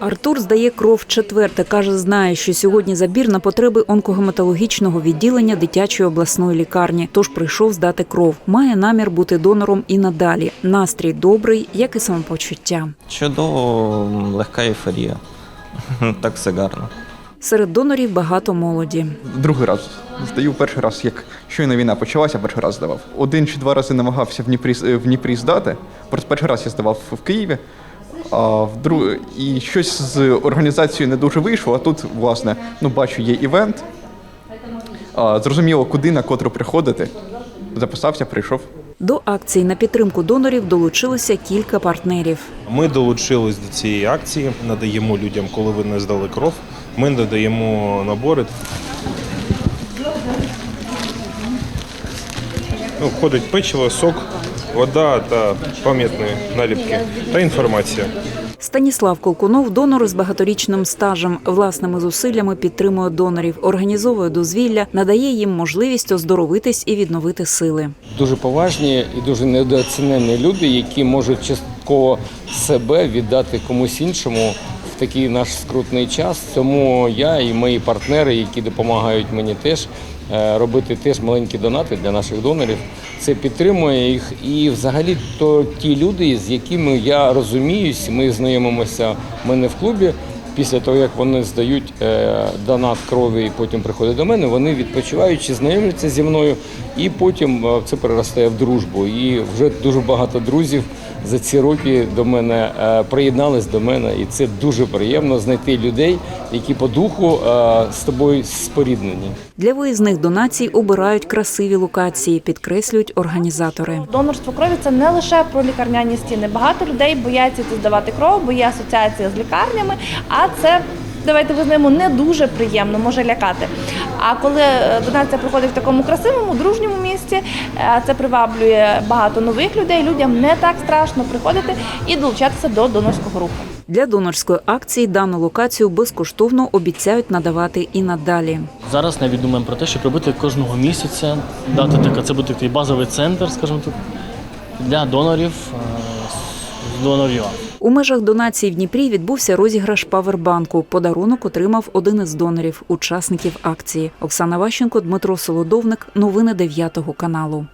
Артур здає кров четверте. Каже, знає, що сьогодні забір на потреби онкогематологічного відділення дитячої обласної лікарні. Тож прийшов здати кров. Має намір бути донором і надалі. Настрій добрий, як і самопочуття. Чудово, легка ейфорія. Так все гарно. Серед донорів багато молоді. Другий раз здаю перший раз, як щойно війна почалася, перший раз здавав. Один чи два рази намагався в Дніпрі, в Дніпрі здати. Просто перший раз я здавав в Києві. А в. І щось з організацією не дуже вийшло, а тут, власне, ну, бачу, є івент. А, зрозуміло, куди на котру приходити. Записався, прийшов. До акції на підтримку донорів долучилося кілька партнерів. Ми долучились до цієї акції, надаємо людям, коли вони здали кров. Ми надаємо набори. Ну, входить печиво, сок, вода та пам'ятні наліпки та інформація. Станіслав Колкунов донор з багаторічним стажем. Власними зусиллями підтримує донорів, організовує дозвілля, надає їм можливість оздоровитись і відновити сили. дуже поважні і дуже недооцінені люди, які можуть частково себе віддати комусь іншому в такий наш скрутний час. Тому я і мої партнери, які допомагають мені теж робити теж маленькі донати для наших донорів. Це підтримує їх. І взагалі то ті люди, з якими я розуміюсь, ми знайомимося в мене в клубі. Після того, як вони здають е, донат крові і потім приходять до мене, вони відпочиваючи, знайомляться зі мною, і потім е, це переростає в дружбу. І вже дуже багато друзів за ці роки до мене е, приєднались до мене, і це дуже приємно знайти людей, які по духу е, з тобою споріднені. Для виїзних донацій обирають красиві локації, підкреслюють організатори. Донорство крові це не лише про лікарняні стіни. Багато людей бояться здавати кров, бо є асоціація з лікарнями, а це. Давайте визнаємо, не дуже приємно, може лякати. А коли е, донація проходить в такому красивому, дружньому місці, е, це приваблює багато нових людей. Людям не так страшно приходити і долучатися до донорського руху. Для донорської акції дану локацію безкоштовно обіцяють надавати і надалі. Зараз навіть думаємо про те, щоб робити кожного місяця, дати така, це буде такий базовий центр, скажімо так, для донорів е, з донорів. У межах донації в Дніпрі відбувся розіграш павербанку. Подарунок отримав один із донорів, учасників акції. Оксана Ващенко, Дмитро Солодовник. Новини 9 каналу.